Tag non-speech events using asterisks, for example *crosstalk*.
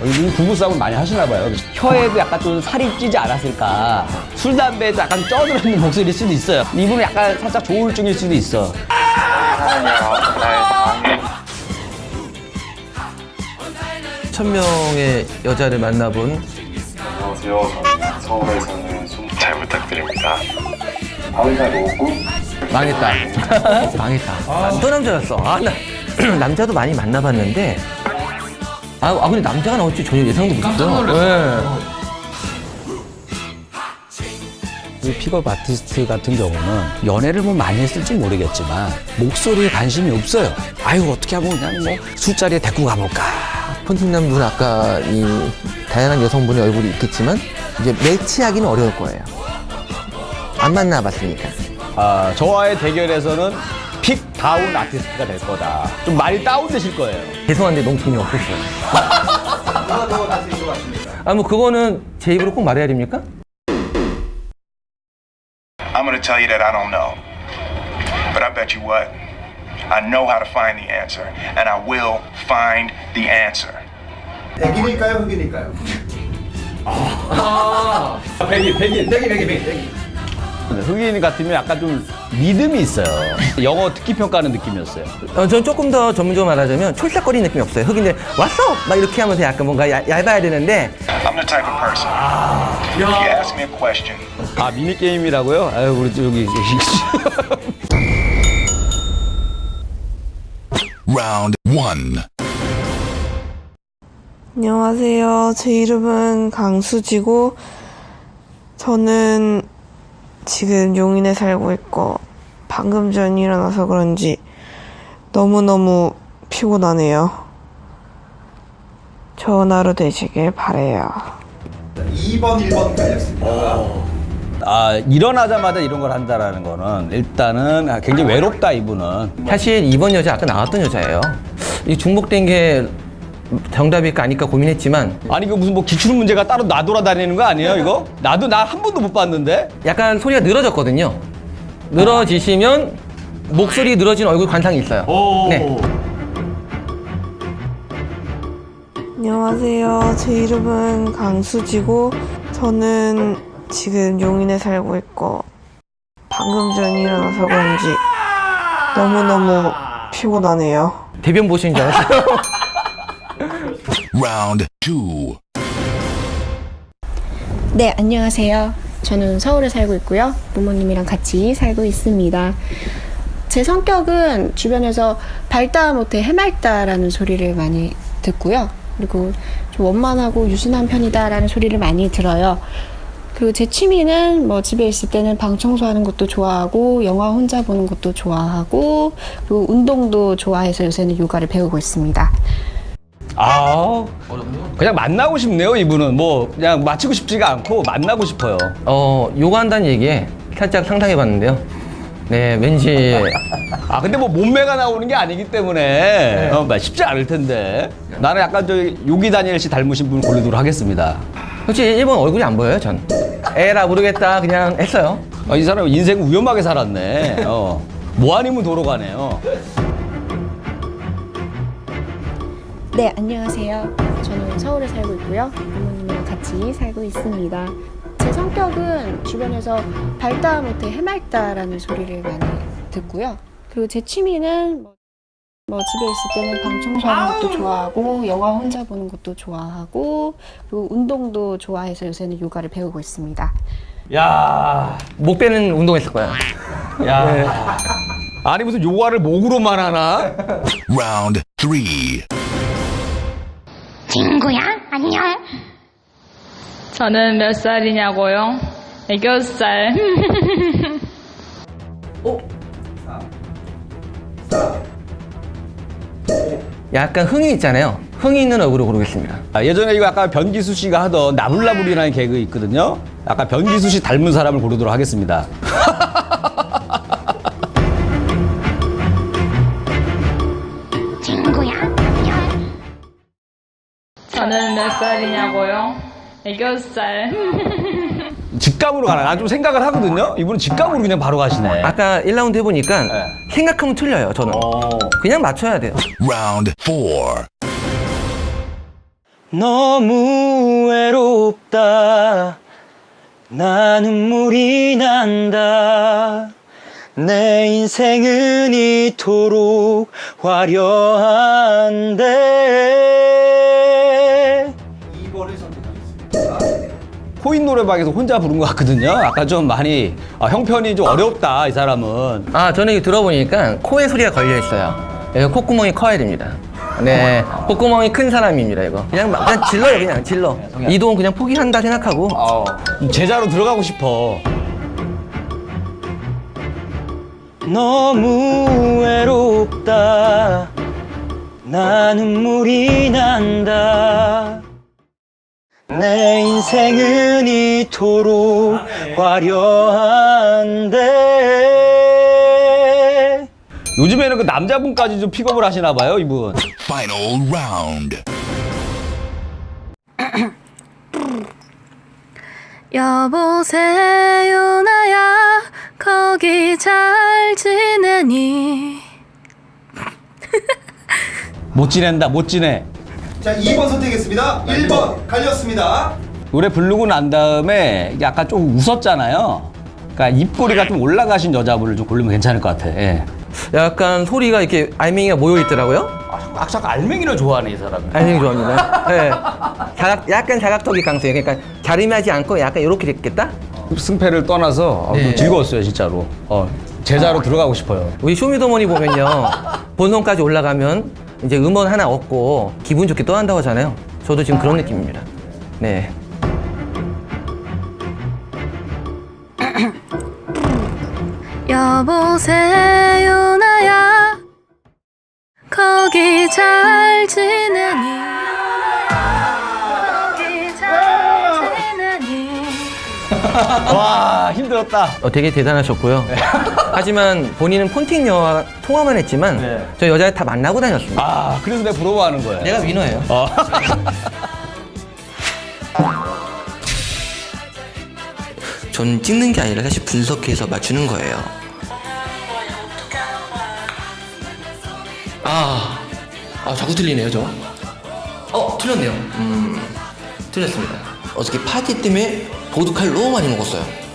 어, 이분 부부싸움을 많이 하시나 봐요. 혀에도 약간 좀 살이 찌지 않았을까. 술, 담배에도 약간 쪄들어있는 목소리일 수도 있어요. 이분은 약간 살짝 조울증일 수도 있어. *laughs* 천 명의 여자를 만나본 안녕하세요. 저는 서울에 사는 손... 잘 부탁드립니다. 가을날 오고 망했다. *laughs* 망했다. 또 남자였어. 아, 나 *clears throat* 남자도 많이 만나봤는데. 아, 아 근데 남자가 나올지 전혀 예상도 못했어요. 네. 이 픽업 아티스트 같은 경우는 연애를 뭐 많이 했을지 모르겠지만 목소리에 관심이 없어요. 아유 어떻게 하면 그냥 뭐 술자리에 데리고 가볼까. 폰팅남 분 아까 이 다양한 여성분의 얼굴이 있겠지만 이제 매치하기는 어려울 거예요. 안 만나봤으니까. 아, 저와의 대결에서는 픽 다운 아티스트가 될 거다. 좀 많이 다운되실 거예요. 죄송한데 너무 재미없었어요. 아, 뭐 그거는 제 입으로 꼭 말해야 됩니까? I'm to tell you that I don't know. But I bet you what? I know how to find the answer, and I will find the answer. 백인일까요, 흑인일까요? 백인, 백인. 백인, 백인, 백인. 흑인 같으면 약간 좀 믿음이 있어요. 영어 듣기 평가하는 느낌이었어요. 어, 전 조금 더 전문적으로 말하자면 촐싹거리는 느낌이 없어요. 흑인들 왔어! 막 이렇게 하면서 약간 뭔가 얇, 얇아야 되는데 I'm the type of person. If you ask me a question, 아, 미니 게임이라고요? 아유, 우리 또 여기. *laughs* Round one. 안녕하세요. 제 이름은 강수지고, 저는 지금 용인에 살고 있고, 방금 전 일어나서 그런지 너무너무 피곤하네요. 좋은 하루 되시길 바래요. 2번, 1번 깔렸습니다. 아, 일어나자마자 이런 걸 한다라는 거는 일단은 아, 굉장히 외롭다, 이분은. 사실 이번 여자 아까 나왔던 여자예요. 이 중복된 게 정답일까 아닐까 고민했지만 아니, 이거 무슨 뭐 기출 문제가 따로 나돌아다니는 거 아니에요, 이거? *laughs* 나도 나 한 번도 못 봤는데? 약간 소리가 늘어졌거든요. 늘어지시면 목소리 늘어진 얼굴 관상이 있어요. 네. 안녕하세요. 제 이름은 강수지고, 저는 지금 용인에 살고 있고, 방금 전 일어나서 그런지 너무너무 피곤하네요. 대변 보신 줄 알았어요. *laughs* Round two. 네, 안녕하세요. 저는 서울에 살고 있고요. 부모님이랑 같이 살고 있습니다. 제 성격은 주변에서 밝다 못해 해맑다라는 소리를 많이 듣고요. 그리고 좀 원만하고 유순한 편이다라는 소리를 많이 들어요. 그리고 제 취미는 뭐 집에 있을 때는 방 청소하는 것도 좋아하고 영화 혼자 보는 것도 좋아하고 그리고 운동도 좋아해서 요새는 요가를 배우고 있습니다. 아, 그냥 만나고 싶네요, 이분은. 뭐, 그냥 마치고 싶지가 않고 만나고 싶어요. 어, 요가한다는 얘기에 살짝 상상해 봤는데요. 네, 왠지 아, 근데 뭐 몸매가 나오는 게 아니기 때문에 어, 막 쉽지 않을 텐데. 나는 약간 저 요기 다니엘 씨 닮으신 분 고르도록 하겠습니다. 솔직히 일본 얼굴이 안 보여요, 전. 에라 모르겠다 그냥 했어요. 아, 이 사람 인생 위험하게 살았네. 어. 뭐 아니면 도로 가네요. 네, 안녕하세요. 저는 서울에 살고 있고요. 부모님이랑 같이 살고 있습니다. 제 성격은 주변에서 밝다 못해 해맑다라는 소리를 많이 듣고요. 그리고 제 취미는 뭐, 뭐 집에 있을 때는 방 청소하는 것도 좋아하고 영화 혼자 보는 것도 좋아하고 그리고 운동도 좋아해서 요새는 요가를 배우고 있습니다. 야, 목 빼는 운동했을 거야. 야. 아니 무슨 요가를 목으로만 하나? Round three. 친구야, 안녕. 저는 몇 살이냐고요? 애교 살. 약간 흥이 있잖아요. 흥이 있는 얼굴을 고르겠습니다. 아, 예전에 이거 아까 변기수 씨가 하던 나불나불이라는 개그 있거든요. 아까 변기수 씨 닮은 사람을 고르도록 하겠습니다. *laughs* 저는 몇 살이냐고요? 애교 살. *laughs* 직감으로 가나? 난 좀 생각을 하거든요. 이분은 직감으로 그냥 바로 가시네. 아까 1라운드 해보니까 네. 생각하면 틀려요, 저는. 어. 그냥 맞춰야 돼요. Round four. 너무 외롭다. 나 눈물이 난다. 내 인생은 이토록 화려한데. 코인 노래방에서 혼자 부른 것 같거든요. 아까 좀 많이 아, 형편이 좀 어렵다 이 사람은. 아, 저는 이거 들어보니까 코에 소리가 걸려 있어요. 이거 콧구멍이 커야 됩니다. 네, 콧구멍이 큰 사람입니다, 이거. 그냥, 막- 그냥 질러요, 그냥 질러. 이동 그냥 포기한다 생각하고. 제자로 들어가고 싶어. 너무 외롭다. 나 눈물이 난다. 내 인생은 이토록 화려한데. 요즘에는 그 남자분까지 좀 픽업을 하시나 봐요, 이분. Final round. *clears throat* 여보세요 나야 거기 잘 지내니 못 지낸다, 못 지내. 자, 2번 선택했습니다. 1번 갈렸습니다. 노래 부르고 난 다음에 약간 좀 웃었잖아요. 그러니까 입꼬리가 좀 올라가신 여자분을 좀 고르면 괜찮을 것 같아. 예. 약간 소리가 이렇게 알맹이가 모여 있더라고요. 아, 자꾸 알맹이를 좋아하네, 이 사람이. 알맹이 좋아합니다. 네. 자각, 약간 자각턱이 강수예요. 그러니까 자림하지 않고 약간 이렇게 됐겠다? 승패를 떠나서 아, 네. 좀 즐거웠어요, 진짜로. 어, 제자로 들어가고 싶어요. 우리 쇼미더머니 보면요. 본선까지 올라가면 이제 음원 하나 얻고 기분 좋게 떠난다고 하잖아요. 저도 지금 그런 느낌입니다. 네. *clears throat* 여보세요 나야 거기 잘 지내 와, 힘들었다. 어, 되게 대단하셨고요. 하지만 본인은 폰팅녀와 통화만 했지만 네. 저 여자 다 만나고 다녔습니다. 아, 그래서 내가 부러워하는 거야. 내가 위너예요. 어. *laughs* 전 찍는 게 아니라 사실 분석해서 맞추는 거예요. 아, 아 자꾸 틀리네요, 저. 어, 틀렸네요. 음, 틀렸습니다. 어저께 파티 때문에 보드카를 너무 많이 먹었어요.